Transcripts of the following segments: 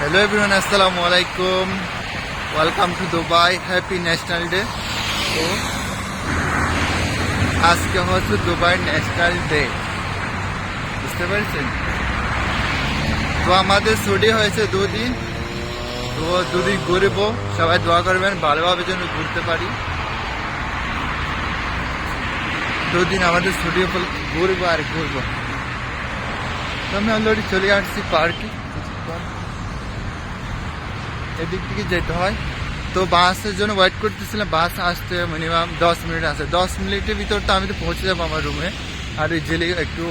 Hello everyone আসসালামু আলাইকুম welcome to Dubai happy national day তো আজকে হচ্ছে দুবাই ন্যাশনাল ডে বুঝতে পেরেছেন? তো আমাদের ছুটি হয়েছে দুদিন। তো দুদিন ঘুরবো। সবাই দোয়া করবেন, ভালোভাবে যেন ঘুরতে পারি। দুদিন আমাদের ছুটি ঘুরবো আর ঘুরবো। তো আমি অলরেডি চলে আসছি পার্কে। এদিক থেকে যেতে হয়। তো বাসের জন্য ওয়েট করতেছিলাম, বাস আসতে মিনিমাম দশ মিনিট আসে দশ মিনিটের ভিতর তো আমি তো পৌঁছে যাব আমার রুমে আর জেলে একটু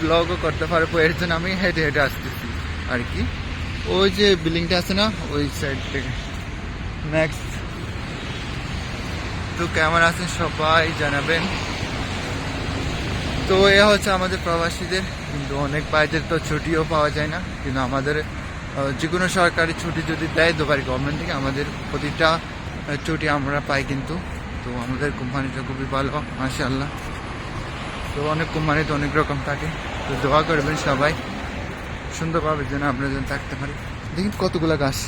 ব্লগও করতে পারব, এর জন্য আমি হেঁটে হেঁটে আসতেছি আর কি। ওই যে বিল্ডিংটা আছে না, ওই সাইড থেকে। নেক্সট তো কেমন আছেন সবাই জানাবেন। তো এ হচ্ছে আমাদের প্রবাসীদের, কিন্তু অনেক বাইরের তো ছুটিও পাওয়া যায় না, কিন্তু আমাদের যে কোনো সরকারি ছুটি যদি দেয় দুবাই গভর্নমেন্ট থেকে, আমাদের প্রতিটা ছুটি আমরা পাই কিন্তু। তো আমাদের কোম্পানিটা খুবই ভালো, মাশাআল্লাহ। তো অনেক কোম্পানিতে অনেক রকম থাকে। তো দোয়া করবেন সবাই, সুন্দরভাবে যেন আমরা যেন থাকতে পারি। দেখুন কতগুলো গাছ।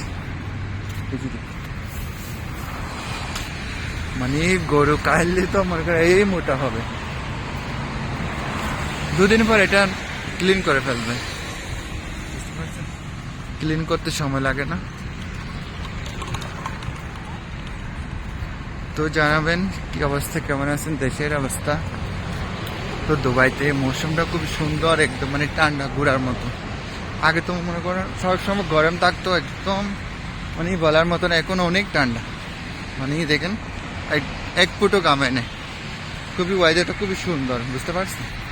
মানে গরু কাইলে তো মনে করে এই মোটা হবে। দুদিন পর এটা ক্লিন করে ফেলবে। ক্লিন করতে সময় লাগে না। তো জানাবেন কি অবস্থা, কেমন আছেন দেশের অবস্থা? তো দুবাইতে মৌসুমটা খুব সুন্দর, একদম মানে ঠান্ডা ঘোরার মতো। আগে তো মনে করেন সবসময় গরম থাকতো, একদম মানে বলার মতো না, এখন অনেক ঠান্ডা। মানে দেখেন, এক- ফুটও কামে নেই। খুবই ওয়েদারটা খুবই সুন্দর, বুঝতে পারছেন?